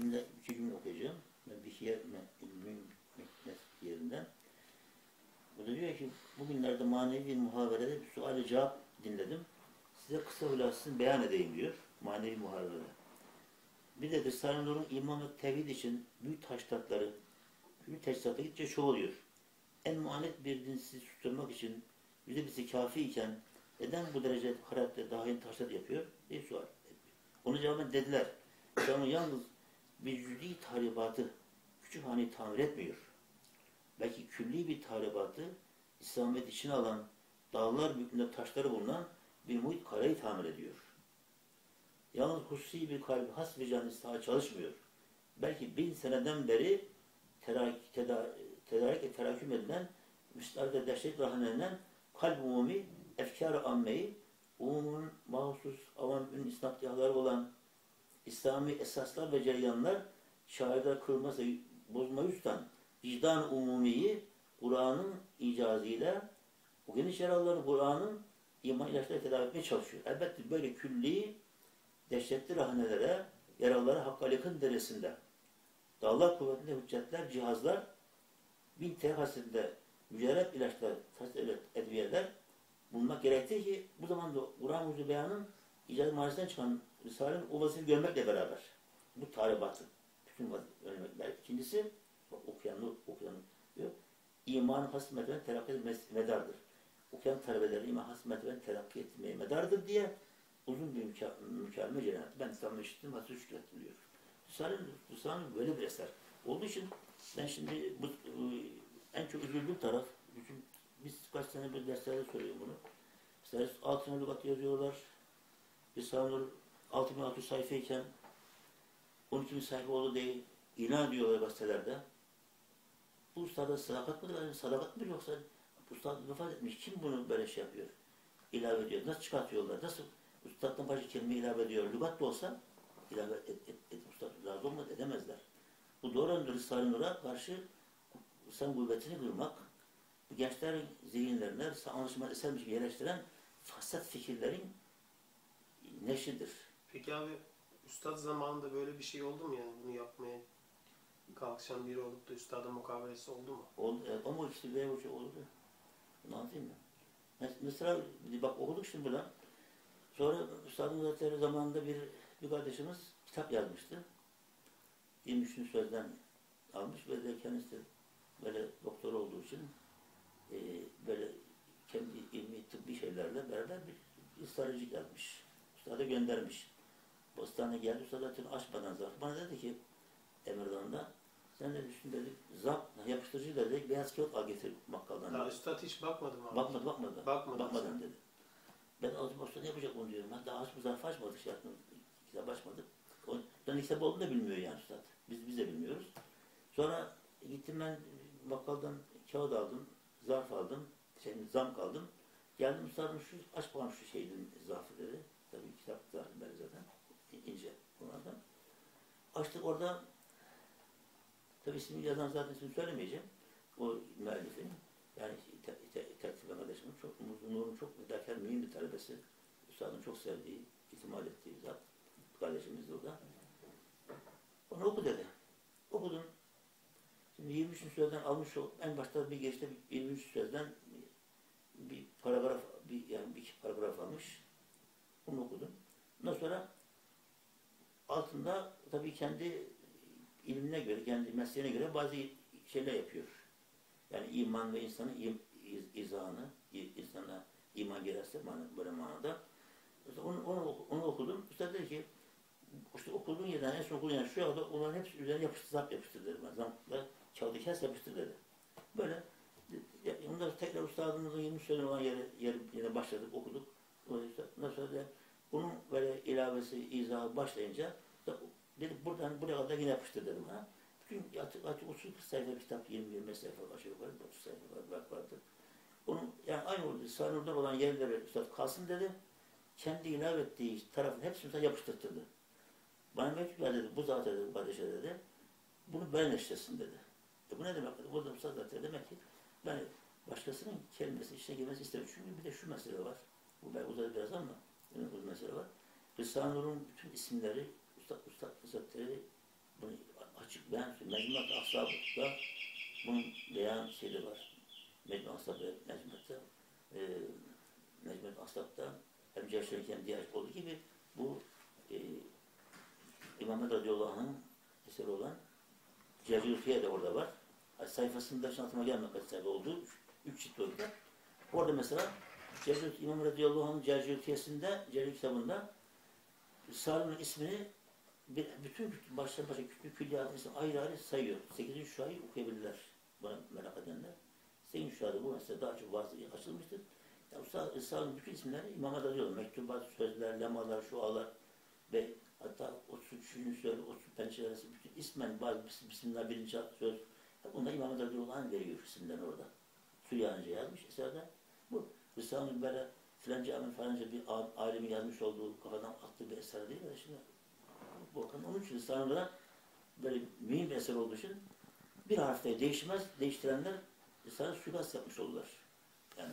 cümle, iki cümle okuyacağım. Ben bir yer ilmin yerinden. Bu da diyor ki bugünlerde manevi bir muhaberede bir sual cevap dinledim. Size kısa hulasını beyan edeyim diyor. Manevi muhaberede. Bir de Risale-i Nur'un iman ve tevhid için büyük taşlatları, büyük teçhizatı gittikçe çoğalıyor. En muanet bir din sizi susturmak için yüzde birisi kafi iken neden bu derece hararetle daha yeni taşlat yapıyor diye sual ediyor. Onun cevabını dediler. İslam'ın yalnız cüz'i tahribatı küçük haneyi tamir etmiyor. Belki külli bir tahribatı İslamiyet içine alan dağlar büyüklüğünde taşları bulunan bir muhit kareyi tamir ediyor. Yalnız hususi bir kalbi has bir can istiha çalışmıyor. Belki bin seneden beri tedarik, tedarik, tedarik teraküm edilen müstahide dehşet rahanelenen kalp umumi, efkar-ı ammeyi, umumun mahsus, avam ün isnatiyahları olan İslami esaslar ve cereyanlar şairler kırılmasa bozma üstten vicdan umumiyi Kur'an'ın icazıyla o geniş yaraları Kur'an'ın iman ilaçları tedavi etmeye çalışıyor. Elbette böyle külli dehşetli rahanelere, yaralara hakka yakın derecesinde dağlar kuvvetinde hüccetler, cihazlar bin tehasinde mücerrep ilaçlar, tasdik edviyeler bulmak gerektir ki bu zamanda Kur'an Ucu Beyan'ın icazı mahallesinden çıkan Risale'nin o vazifeyi görmekle beraber bu talibatı bütün vazifeler. İkincisi okuyan, okuyan diyor. İman hasmet ve terakki medardır. Okuyan talebeleri iman hasmet ve terakki etmeye medardır diye uzun bir mükemmel cennet. Ben İslam'ı işittim, hatır şükrettim diyor. Risale'nin Risale böyle bir eser. Olduğu için ben şimdi bu, en çok üzüldüğüm taraf, bütün, biz kaç sene bir derslerde söylüyorum bunu. İşte altına lügat yazıyorlar. Nur 6600 sayfayken 12 bin sayfa oldu diye ilan ediyorlar gazetelerde. Bu ustada sadakat mıdır? Yani sadakat mı yoksa ustad vefat etmiş. Kim bunu böyle şey yapıyor? İlave ediyor. Nasıl çıkartıyorlar? Nasıl ustaddan başka kelime ilave ediyor? Lügat da olsa ilave et, et, et, ustad razı olmaz, edemezler. Bu doğrudan Risale-i Nur'a karşı insan kuvvetini kırmak, bu gençlerin zihinlerine anlaşılmaz esermiş yerleştiren fasat fikirlerin neşidir. Peki abi Üstad zamanında böyle bir şey oldu mu yani bunu yapmaya kalkışan biri olup da Üstad'a mukabelesi oldu mu? Oldu, evet, ama işte bir şey oldu. Bunu anlatayım mı? Mesela bak okuduk şimdi buradan. Sonra Üstad'ın Hazretleri zamanında bir, bir kardeşimiz kitap yazmıştı. 23. sözden almış ve de kendisi böyle doktor olduğu için e, böyle kendi ilmi tıbbi şeylerle beraber bir ısrarcılık yazmış. Üstad'a göndermiş. Postane geldi, Üstad zaten açmadan zarf. Bana dedi ki Emirdan'da sen de düşün dedik, zap, yapıştırıcı dedik, beyaz kağıt al getir bakkaldan. Daha Üstad hiç bakmadı mı abi? Bakmadı, bakmadı. Bakmadı Bakmadan sen. dedi. Ben ağzım usta ne yapacak onu diyorum. Ben daha aç bu zarfı açmadık, şey yapmadık. Kitap açmadık. O, ben kitap olduğunu da bilmiyor yani Üstad. Biz, biz de bilmiyoruz. Sonra gittim ben bakkaldan kağıt aldım, zarf aldım, şey, zam kaldım. Geldim Üstad'ım şu, aç bakalım şu şeyin zarfı dedi. Tabii kitap zarfı ben zaten ince bunlardan. Açtık orada tabii ismini yazan zaten ismini söylemeyeceğim. O müellifin yani te, te, tertip arkadaşımın çok Nur'un çok müdafaa mühim bir talebesi. Üstadın çok sevdiği, itimat ettiği zat. Kardeşimiz de o. Onu oku dedi. Okudum. Şimdi 23. sözden almış o, en başta bir geçti 23. sözden bir paragraf, bir, yani bir iki paragraf almış. Onu okudum. Ondan sonra altında tabii kendi ilmine göre, kendi mesleğine göre bazı şeyler yapıyor. Yani iman ve insanın im, iz, izahını, insana iman gelirse böyle manada. İşte onu, onu, onu okudum. Üstad dedi ki, işte okuduğun yerden en son okuduğun yerden şu anda onların hepsi üzerine yapıştı, zap yapıştı dedi. Zampla kağıdı kes yapıştı dedi. Böyle Ondan tekrar ustadımızın 20 sene olan yere, yere, yine başladık, okuduk. Ondan sonra da bunun böyle ilavesi, izahı başlayınca da dedik buradan buraya kadar yine yapıştır dedim ha. Bütün açık açık 30 sayfa kitap 20-25 sayfa aşağı yukarı 30 sayfa var, vardı. Onun yani aynı orada sanırdan olan yerlere üstad kalsın dedi. Kendi ilave ettiği tarafın hepsini yapıştırdı. Bana mektup dedi, bu zaten dedi, kardeşe dedi. Bunu ben eşlesin dedi. E bu ne demek? Burada üstad zaten demek ki ben başkasının kelimesi içine girmesi istemiyorum. Çünkü bir de şu mesele var. Bu ben uzadı biraz ama bu mesele var. Risale-i bütün isimleri Ustad, Ustad Hazretleri bunu ben Mecmuat Ashab'da bunun beyan şeyi var. Mecmuat Ashab ve Mecmuat'ta e, Mecmuat Ashab'da hem Cerşenki hem diğer olduğu gibi bu e, İmam radıyallahu anh'ın eseri olan Cercülfiye de orada var. Sayfasında şimdi aklıma gelmiyor kaç sayfa olduğu. Üç cilt o kitap. Orada mesela Cercül, İmam radıyallahu anh'ın Cercülfiyesinde, Cercül kitabında Salim'in ismini bütün baştan başa küçük külliyatın ismini ayrı ayrı sayıyor. Sekizinci şuayı okuyabilirler. Bana merak edenler. Sekizinci şuada bu mesela daha çok bazı açılmıştır. Ya Usta Risale'nin bütün isimleri imama yazıyor. Mektubat, sözler, lemalar, şualar ve hatta 33. söz, 30 pençelerisi bütün ismen bazı bismillah birinci söz. Bunlar imama yazıyor olan veriyor isimlerini orada. Süryanice yazmış eserde. Bu Risale-i böyle filanca amin falanca bir alemin yazmış olduğu kafadan attığı bir eser değil mi? Şimdi bakın onun için Risale'de böyle mühim bir eser olduğu için bir harfte değişmez, değiştirenler Risale suikast yapmış oldular. Yani